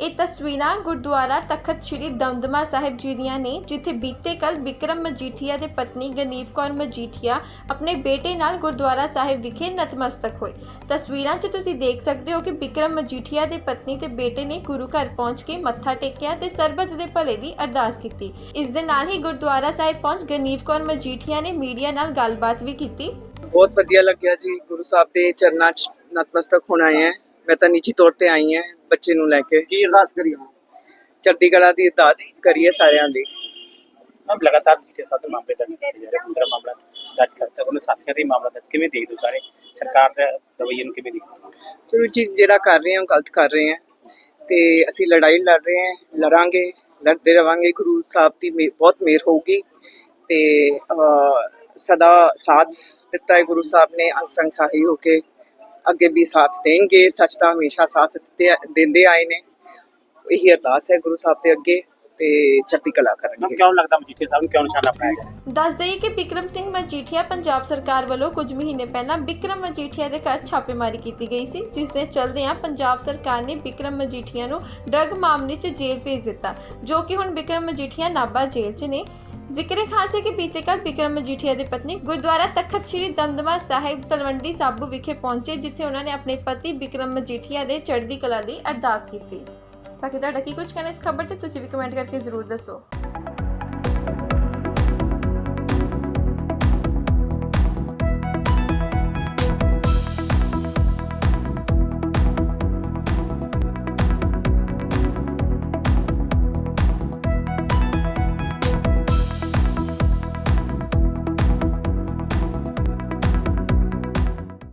ਇਹ ਤਸਵੀਰਾਂ ਗੁਰਦੁਆਰਾ ਤਖਤ ਸ੍ਰੀ ਦਮਦਮਾ ਸਾਹਿਬ ਜੀ ਦੀਆਂ ਨੇ, ਜਿੱਥੇ ਬੀਤੇ ਕੱਲ ਵਿਕਰਮ ਮਜੀਠੀਆ ਦੇ ਪਤਨੀ ਗਨੀਵ ਕੌਰ ਮਜੀਠੀਆ ਆਪਣੇ ਬੇਟੇ ਨਾਲ ਗੁਰਦੁਆਰਾ ਸਾਹਿਬ ਵਿਖੇ ਨਤਮਸਤਕ ਹੋਏ। ਤਸਵੀਰਾਂ 'ਚ ਤੁਸੀਂ ਦੇਖ ਸਕਦੇ ਹੋ ਕਿ ਵਿਕਰਮ ਮਜੀਠੀਆ ਦੇ ਪਤਨੀ ਤੇ ਬੇਟੇ ਨੇ ਗੁਰੂ ਘਰ ਪਹੁੰਚ ਕੇ ਮੱਥਾ ਟੇਕਿਆ ਤੇ ਸਰਬਤ ਦੇ ਭਲੇ ਦੀ ਅਰਦਾਸ ਕੀਤੀ। ਇਸ ਦੇ ਨਾਲ ਹੀ ਗੁਰਦੁਆਰਾ ਸਾਹਿਬ ਪਹੁੰਚ ਗਨੀਵ ਕੌਰ ਮਜੀਠੀਆ ਨੇ ਮੀਡੀਆ ਨਾਲ ਗੱਲਬਾਤ ਵੀ ਕੀਤੀ। ਬਹੁਤ ਵਧੀਆ ਲੱਗਿਆ ਜੀ, ਗੁਰੂ ਸਾਹਿਬ ਦੇ ਚਰਨਾਂ 'ਚ ਨਤਮਸਤਕ ਹੋਣਾ ਹੈ। ਮੈਂ ਤਾਂ ਨਿੱਜੀ ਤੌਰ ਤੇ ਆਈ ਆ ਬੱਚੇ ਨੂੰ ਲੈ ਕੇ। ਕੀ ਅਰਦਾਸ ਕਰੀ ਹਾਂ ਚੜ੍ਹਦੀ ਕਲਾ ਦੀ ਅਰਦਾਸ ਕਰੀਏ ਸਾਰਿਆਂ ਦੀ। ਮੈਮ ਲਗਾਤਾਰ ਜਿਹੜੇ ਸਾਥ ਮਾਮਲੇ ਦਰਜ ਕੀਤੇ ਜਾ ਰਹੇ ਮਾਮਲਾ ਦਰਜ ਕਰਤਾ ਉਹਨੇ ਸਾਥੀਆਂ ਦੇ ਮਾਮਲਾ ਦਰਜ ਕਿਵੇਂ ਦੇਖਦੇ ਸਾਰੇ? ਸਰਕਾਰ ਦਾ ਰਵਈਏ ਨੂੰ ਕਿਵੇਂ ਦੇਖਦੇ ਚਲੋ ਜੀ ਜਿਹੜਾ ਕਰ ਰਹੇ ਹਾਂ ਗਲਤ ਕਰ ਰਹੇ ਹਾਂ। ਤੇ ਅਸੀਂ ਲੜਾਈ ਲੜ ਰਹੇ ਹਾਂ ਲੜਾਂਗੇ ਲੜਦੇ ਰਵਾਂਗੇ। ਗੁਰੂ ਸਾਹਿਬ ਦੀ ਬਹੁਤ ਮਿਹਰ ਹੋਊਗੀ। ਤੇ ਸਦਾ ਸਾਥ ਦਿੱਤਾ ਹੈ ਗੁਰੂ ਸਾਹਿਬ ਨੇ ਅੰਗ ਸਾਹੀ ਹੋ ਕੇ। ਅੱਗੇ ਵੀ ਸਾਥ ਦੇਣਗੇ ਸੱਚ ਦਾ ਹਮੇਸ਼ਾ ਸਾਥ ਦਿੰਦੇ ਆਏ ਨੇ। ਇਹੀ ਅਰਦਾਸ ਹੈ ਗੁਰੂ ਸਾਹਿਬ ਦੇ ਅੱਗੇ ਤੇ ਚੜ੍ਹਦੀ ਕਲਾ ਕਰਨਗੇ। ਕਿਉਂ ਲੱਗਦਾ ਮਜੀਠੀਆ ਸਾਹਿਬ ਨੂੰ ਕਿਉਂ ਨਿਸ਼ਾਨਾ ਬਣਾਇਆ ਜਾ ਰਿਹਾ ਦੱਸ ਦਈਏ ਕਿ ਵਿਕਰਮ ਸਿੰਘ ਮਜੀਠੀਆ ਪੰਜਾਬ ਸਰਕਾਰ ਵੱਲੋਂ ਕੁਝ ਮਹੀਨੇ ਪਹਿਲਾਂ ਵਿਕਰਮ ਮਜੀਠੀਆ ਦੇ ਘਰ ਛਾਪੇਮਾਰੀ ਕੀਤੀ ਗਈ ਸੀ ਜਿਸ ਦੇ ਚਲਦਿਆਂ ਪੰਜਾਬ ਸਰਕਾਰ ਨੇ ਵਿਕਰਮ ਮਜੀਠੀਆ ਨੂੰ ਡਰੱਗ ਮਾਮਲੇ 'ਚ ਜੇਲ੍ਹ ਭੇਜ ਦਿੱਤਾ ਜੋ ਕਿ ਹੁਣ ਵਿਕਰਮ ਮਜੀਠੀਆ ਨਾਭਾ ਜੇਲ੍ਹ 'ਚ ਨੇ। ਜ਼ਿਕਰ ਖਾਸ ਹੈ ਕਿ ਬੀਤੇ ਕੱਲ ਵਿਕਰਮ ਮਜੀਠੀਆ ਦੇ ਪਤਨੀ ਗੁਰਦੁਆਰਾ ਤਖਤ ਸ੍ਰੀ ਦਮਦਮਾ ਸਾਹਿਬ ਤਲਵੰਡੀ ਸਾਬੂ ਵਿਖੇ ਪਹੁੰਚੇ, ਜਿੱਥੇ ਉਹਨਾਂ ਨੇ ਆਪਣੇ ਪਤੀ ਵਿਕਰਮ ਮਜੀਠੀਆ ਦੇ ਚੜ੍ਹਦੀ ਕਲਾ ਲਈ ਅਰਦਾਸ ਕੀਤੀ। ਬਾਕੀ ਤੁਹਾਡਾ ਕੀ ਕੁਝ ਕਹਿਣਾ ਇਸ ਖਬਰ ਤੇ, ਤੁਸੀਂ ਵੀ ਕਮੈਂਟ ਕਰਕੇ ਜ਼ਰੂਰ ਦੱਸੋ।